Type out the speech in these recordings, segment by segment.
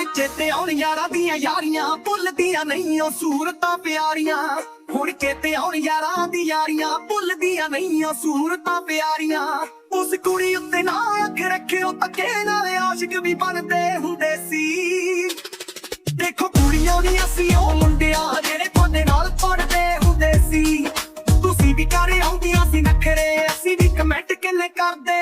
ਹੁਣ ਚੇਤੇ ਆਉਣ ਯਾਰਾਂ ਦੀਆਂ ਯਾਰੀਆਂ ਭੁੱਲਦੀਆਂ ਨਹੀਂ ਉਹ ਸੂਰਤਾਂ ਪਿਆਰੀਆਂ। ਹੁਣ ਚੇਤੇ ਆਉਣ ਯਾਰਾਂ ਦੀ ਯਾਰੀਆਂ ਭੁੱਲਦੀਆਂ ਨਹੀਂ ਉਹ ਸੂਰਤਾਂ ਪਿਆਰੀਆਂ। ਉਸ ਕੁੜੀ ਉੱਤੇ ਨਾ ਅੱਖ ਰੱਖਿਓ ਤੱਕੇ ਨਾਲ ਆਸ਼ਿਕ ਵੀ ਬਣਦੇ ਹੁੰਦੇ ਸੀ। ਦੇਖੋ ਕੁੜੀਆਂ ਵੀ ਅਸੀਂ ਉਹ ਮੁੰਡਿਆਂ ਜਿਹੜੇ ਤੁਹਾਡੇ ਨਾਲ ਪੜਦੇ ਹੁੰਦੇ ਸੀ। ਤੁਸੀਂ ਵੀ ਘਰੇ ਆਉਂਦੀਆਂ ਸੀ, ਨਖਰੇ ਅਸੀਂ ਵੀ ਕਮੈਂਟ ਕਿੰਨੇ ਕਰਦੇ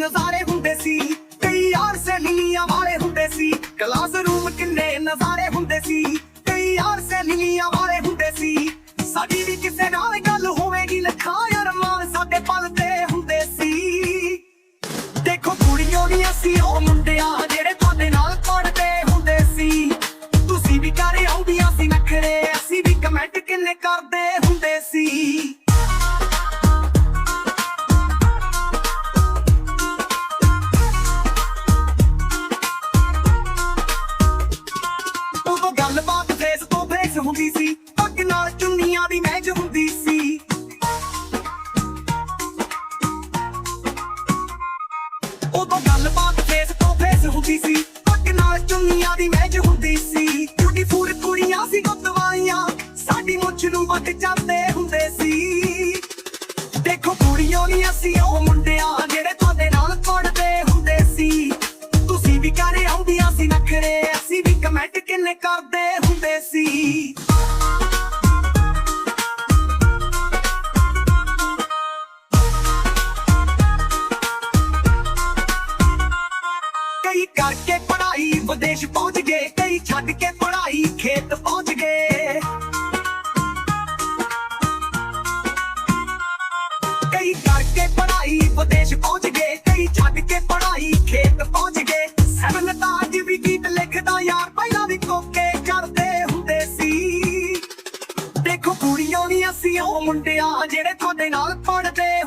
ਨਜ਼ਾਰੇ ਹੁੰਦੇ ਸੀ। ਕਈ ਯਾਰ ਸਹੇਲੀਆਂ ਵਾਲੇ ਹੁੰਦੇ ਸੀ। ਕਲਾਸਰੂਮ ਕਿੰਨੇ ਨਜ਼ਾਰੇ ਹੁੰਦੇ ਸੀ। ਕਈ ਯਾਰ ਸਹੇਲੀਆਂ ਵਾਲੇ ਹੁੰਦੇ ਸੀ। ਸਾਡੀ ਵੀ ਕਿਸੇ ਨਾਲ ਗੱਲ ਹੋਵੇਗੀ, ਲੱਖਾਂ ਯਾਰ ਸਾਡੇ ਪਲ ਤੇ ਹੁੰਦੇ ਸੀ। ਦੇਖੋ ਕੁੜੀਆਂ ਵੀ ਅਸੀਂ ਉਹ ਮੁੰਡਿਆਂ ਜਿਹੜੇ ਤੁਹਾਡੇ ਨਾਲ ਪੜਦੇ ਹੁੰਦੇ ਸੀ। ਤੁਸੀਂ ਵੀ ਘਰੇ ਆਉਂਦੀਆਂ ਸੀ, ਨਖਰੇ, ਅਸੀਂ ਵੀ ਕਮੈਂਟ ਕਿੰਨੇ ਕਰਦੇ ਹੁੰਦੇ ਸੀ। ਹੁੰਦੀ ਸੀ। ਪੱਗ ਨਾਲ ਚੁੰਨੀਆਂ ਦੀ ਮੈਚ ਹੁੰਦੀ ਸੀ। ਉਦੋਂ ਗੱਲਬਾਤ ਫੇਸ ਤੋਂ ਫੇਸ ਹੁੰਦੀ ਸੀ। ਪੱਗ ਨਾਲ ਚੁੰਨੀਆਂ ਦੀ ਮੈਚ ਹੁੰਦੀ ਸੀ। ਬਿਊਟੀਫੁਲ ਕੁੜੀਆਂ ਸੀ ਗੁੱਤਵਾਈਆਂ। ਸਾਡੀ ਮੁੱਛ ਨੂੰ ਵੱਟ ਜਾਂਦੇ ਹੁੰਦੇ ਸੀ। ਦੇਖੋ ਕੁੜੀਆਂ ਨਹੀਂ ਅਸੀਂ ਉਹ ਮੁੰਡਿਆਂ ਜਿਹੜੇ ਤੁਹਾਡੇ ਨਾਲ ਪੜਦੇ ਹੁੰਦੇ ਸੀ। ਤੁਸੀਂ ਵੀ ਘਰੇ ਆਉਂਦੀਆਂ ਸੀ ਨਖਰੇ, ਅਸੀਂ ਵੀ ਕਮੈਂਟ ਕਿੰਨੇ ਕਰਦੇ ਹੁੰਦੇ ਸੀ। ਕਈ ਕਰਕੇ ਪੜਾਈ ਵਿਦੇਸ਼ ਪਹੁੰਚ ਗਏ, ਕਈ ਛੱਡ ਕੇ ਪੜਾਈ ਖੇਤ ਪਹੁੰਚ ਗਏ। ਕਈ ਕਰਕੇ ਪੜਾਈ ਵਿਦੇਸ਼ ਪਹੁੰਚ ਗਏ, ਕਈ ਛੱਡ ਕੇ ਪੜਾਈ ਖੇਤ ਪਹੁੰਚ ਗਏ। ਤਾਂ ਅੱਜ ਵੀ ਗੀਤ ਲਿਖਦਾ ਯਾਰ, ਪਹਿਲਾਂ ਵੀ ਕੋਕੇ ਕਰਦੇ ਹੁੰਦੇ ਸੀ। ਦੇਖੋ ਕੁੜੀਆਂ ਵੀ ਅਸੀਂ ਉਹ ਮੁੰਡਿਆਂ ਜਿਹੜੇ ਤੁਹਾਡੇ ਨਾਲ ਪੜਦੇ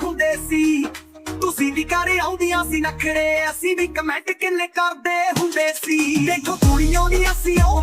ਆਉਂਦੀਆਂ ਸੀ ਨਖਰੇ, ਅਸੀਂ ਵੀ ਕਮੈਂਟ ਕਿੰਨੇ ਕਰਦੇ ਹੁੰਦੇ ਸੀ। ਦੇਖੋ ਕੁੜੀਆਂ ਦੀ ਅਸੀਂ ਉਹ